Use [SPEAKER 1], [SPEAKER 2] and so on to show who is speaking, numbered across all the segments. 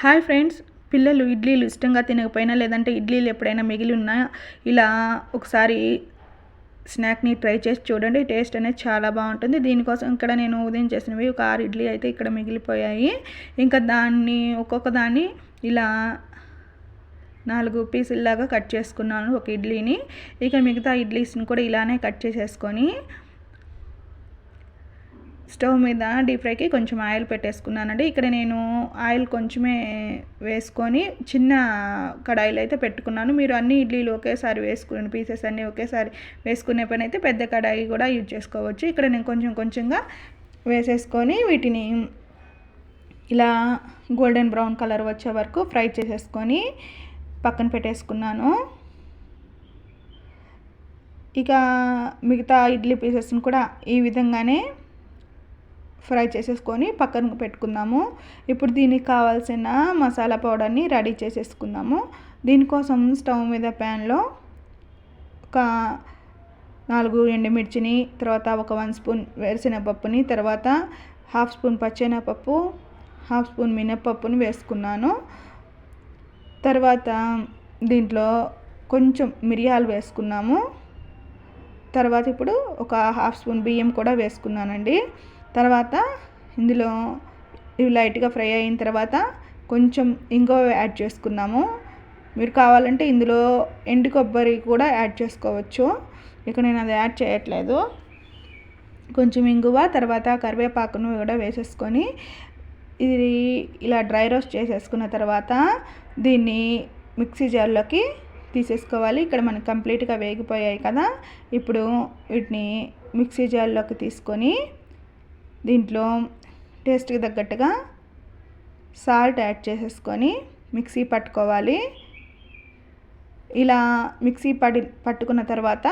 [SPEAKER 1] Hi friends పిల్లలు ఇడ్లీలు ఇష్టంగా తినకపోయినా లేదంటే ఇడ్లీలు ఎప్పుడైనా మిగిలి ఉన్నా ఇలా ఒకసారి స్నాక్ని ట్రై చేసి చూడండి టేస్ట్ అనేది చాలా బాగుంటుంది. దీనికోసం ఇక్కడ నేను ఉదయం చేసినవి ఒక ఆరు ఇడ్లీ అయితే ఇక్కడ మిగిలిపోయాయి. ఇంకా దాన్ని ఒక్కొక్క దాన్ని ఇలా నాలుగు పీసుల్లాగా కట్ చేసుకున్నాను ఒక ఇడ్లీని. ఇక మిగతా ఇడ్లీస్ని కూడా ఇలానే కట్ చేసేసుకొని స్టవ్ మీద డీప్ ఫ్రైకి కొంచెం ఆయిల్ పెట్టేసుకున్నానండి. ఇక్కడ నేను ఆయిల్ కొంచెమే వేసుకొని చిన్న కడాయిలు అయితే పెట్టుకున్నాను. మీరు అన్ని ఇడ్లీలు ఒకేసారి వేసుకుని పీసెస్ అన్నీ ఒకేసారి వేసుకునే పని అయితే పెద్ద కడాయి కూడా యూజ్ చేసుకోవచ్చు. ఇక్కడ నేను కొంచెం కొంచెంగా వేసేసుకొని వీటిని ఇలా గోల్డెన్ బ్రౌన్ కలర్ వచ్చే వరకు ఫ్రై చేసేసుకొని పక్కన పెట్టేసుకున్నాను. ఇక మిగతా ఇడ్లీ పీసెస్ని కూడా ఈ విధంగానే ఫ్రై చేసేసుకొని పక్కన పెట్టుకుందాము. ఇప్పుడు దీనికి కావాల్సిన మసాలా పౌడర్ని రెడీ చేసేసుకుందాము. దీనికోసం స్టవ్ మీద ప్యాన్లో ఒక నాలుగు ఎండుమిర్చిని తర్వాత ఒక వన్ స్పూన్ వేరుశనగపప్పుని తర్వాత హాఫ్ స్పూన్ పచ్చెనపప్పు హాఫ్ స్పూన్ మినప్పప్పుని వేసుకున్నాను. తర్వాత దీంట్లో కొంచెం మిరియాలు వేసుకున్నాము. తర్వాత ఇప్పుడు ఒక హాఫ్ స్పూన్ బియ్యం కూడా వేసుకున్నానండి. తర్వాత ఇందులో ఇవి లైట్గా ఫ్రై అయిన తర్వాత కొంచెం ఇంకో యాడ్ చేసుకున్నాము మీరు కావాలంటే ఇందులో ఎండు కొబ్బరి కూడా యాడ్ చేసుకోవచ్చు. ఇక నేను అది యాడ్ చేయట్లేదు. కొంచెం ఇంగువ తర్వాత కరివేపాకును కూడా వేసేసుకొని ఇది ఇలా డ్రై రోస్ట్ చేసేసుకున్న తర్వాత దీన్ని మిక్సీ జార్లోకి తీసేసుకోవాలి. ఇక్కడ మనకి కంప్లీట్గా వేగిపోయాయి కదా. ఇప్పుడు వీటిని మిక్సీ జార్లోకి తీసుకొని దీంట్లో టేస్ట్కి తగ్గట్టుగా సాల్ట్ యాడ్ చేసేసుకొని మిక్సీ పట్టుకోవాలి. ఇలా మిక్సీ పడి పట్టుకున్న తర్వాత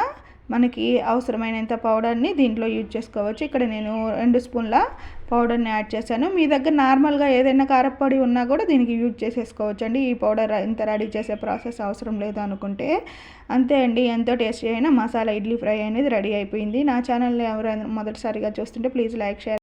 [SPEAKER 1] మనకి అవసరమైనంత పౌడర్ని దీంట్లో యూజ్ చేసుకోవచ్చు. ఇక్కడ నేను రెండు స్పూన్ల పౌడర్ని యాడ్ చేశాను. మీ దగ్గర నార్మల్గా ఏదైనా కారపొడి ఉన్నా కూడా దీనికి యూజ్ చేసేసుకోవచ్చు అండి ఈ పౌడర్ ఇంత రెడీ చేసే ప్రాసెస్ అవసరం లేదు అనుకుంటే. అంతే అండి. ఎంతో టేస్టీ అయినా మసాలా ఇడ్లీ ఫ్రై అనేది రెడీ అయిపోయింది. నా ఛానల్ని ఎవరైనా మొదటిసారిగా చూస్తుంటే ప్లీజ్ లైక్ షేర్